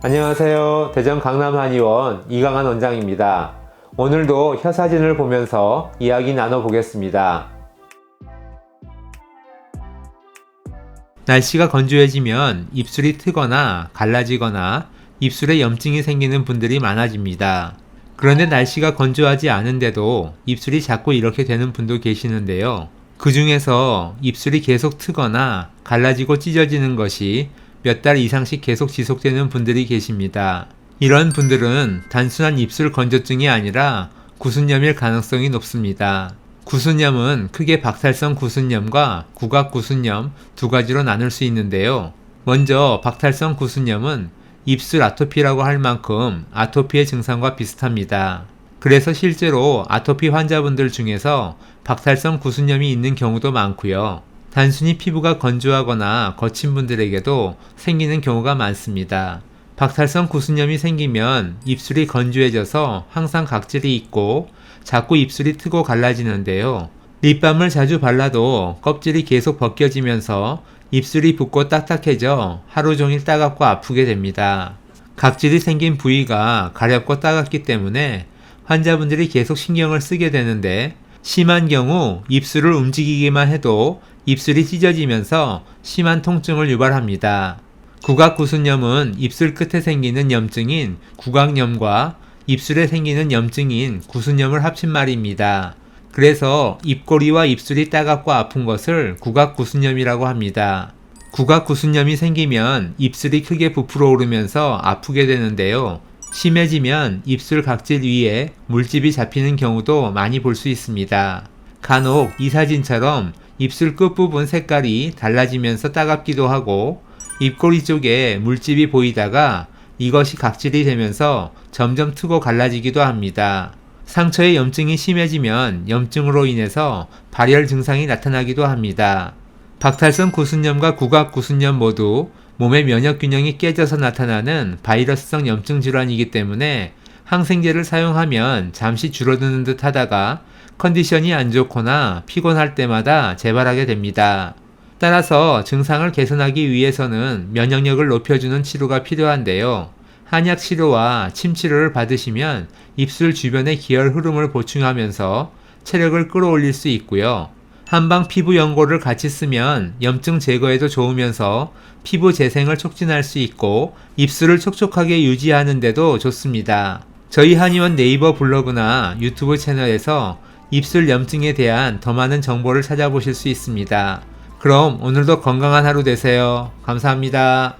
안녕하세요. 대전 강남 한의원 이강한 원장입니다. 오늘도 혀 사진을 보면서 이야기 나눠보겠습니다. 날씨가 건조해지면 입술이 트거나 갈라지거나 입술에 염증이 생기는 분들이 많아집니다. 그런데 날씨가 건조하지 않은데도 입술이 자꾸 이렇게 되는 분도 계시는데요. 그 중에서 입술이 계속 트거나 갈라지고 찢어지는 것이 몇 달 이상씩 계속 지속되는 분들이 계십니다. 이런 분들은 단순한 입술 건조증이 아니라 구순염일 가능성이 높습니다. 구순염은 크게 박탈성 구순염과 구각 구순염 두 가지로 나눌 수 있는데요. 먼저 박탈성 구순염은 입술 아토피라고 할 만큼 아토피의 증상과 비슷합니다. 그래서 실제로 아토피 환자분들 중에서 박탈성 구순염이 있는 경우도 많고요. 단순히 피부가 건조하거나 거친 분들에게도 생기는 경우가 많습니다. 박탈성 구순염이 생기면 입술이 건조해져서 항상 각질이 있고 자꾸 입술이 트고 갈라지는데요. 립밤을 자주 발라도 껍질이 계속 벗겨지면서 입술이 붓고 딱딱해져 하루 종일 따갑고 아프게 됩니다. 각질이 생긴 부위가 가렵고 따갑기 때문에 환자분들이 계속 신경을 쓰게 되는데 심한 경우 입술을 움직이기만 해도 입술이 찢어지면서 심한 통증을 유발합니다. 구각구순염은 입술 끝에 생기는 염증인 구각염과 입술에 생기는 염증인 구순염을 합친 말입니다. 그래서 입꼬리와 입술이 따갑고 아픈 것을 구각구순염이라고 합니다. 구각구순염이 생기면 입술이 크게 부풀어 오르면서 아프게 되는데요. 심해지면 입술 각질 위에 물집이 잡히는 경우도 많이 볼 수 있습니다. 간혹 이 사진처럼 입술 끝부분 색깔이 달라지면서 따갑기도 하고 입꼬리 쪽에 물집이 보이다가 이것이 각질이 되면서 점점 트고 갈라지기도 합니다. 상처의 염증이 심해지면 염증으로 인해서 발열 증상이 나타나기도 합니다. 박탈성 구순염과 구각 구순염 모두 몸의 면역 균형이 깨져서 나타나는 바이러스성 염증 질환이기 때문에 항생제를 사용하면 잠시 줄어드는 듯 하다가 컨디션이 안 좋거나 피곤할 때마다 재발하게 됩니다. 따라서 증상을 개선하기 위해서는 면역력을 높여주는 치료가 필요한데요. 한약 치료와 침 치료를 받으시면 입술 주변의 기혈 흐름을 보충하면서 체력을 끌어올릴 수 있고요. 한방 피부 연고를 같이 쓰면 염증 제거에도 좋으면서 피부 재생을 촉진할 수 있고 입술을 촉촉하게 유지하는데도 좋습니다. 저희 한의원 네이버 블로그나 유튜브 채널에서 입술 염증에 대한 더 많은 정보를 찾아보실 수 있습니다. 그럼 오늘도 건강한 하루 되세요. 감사합니다.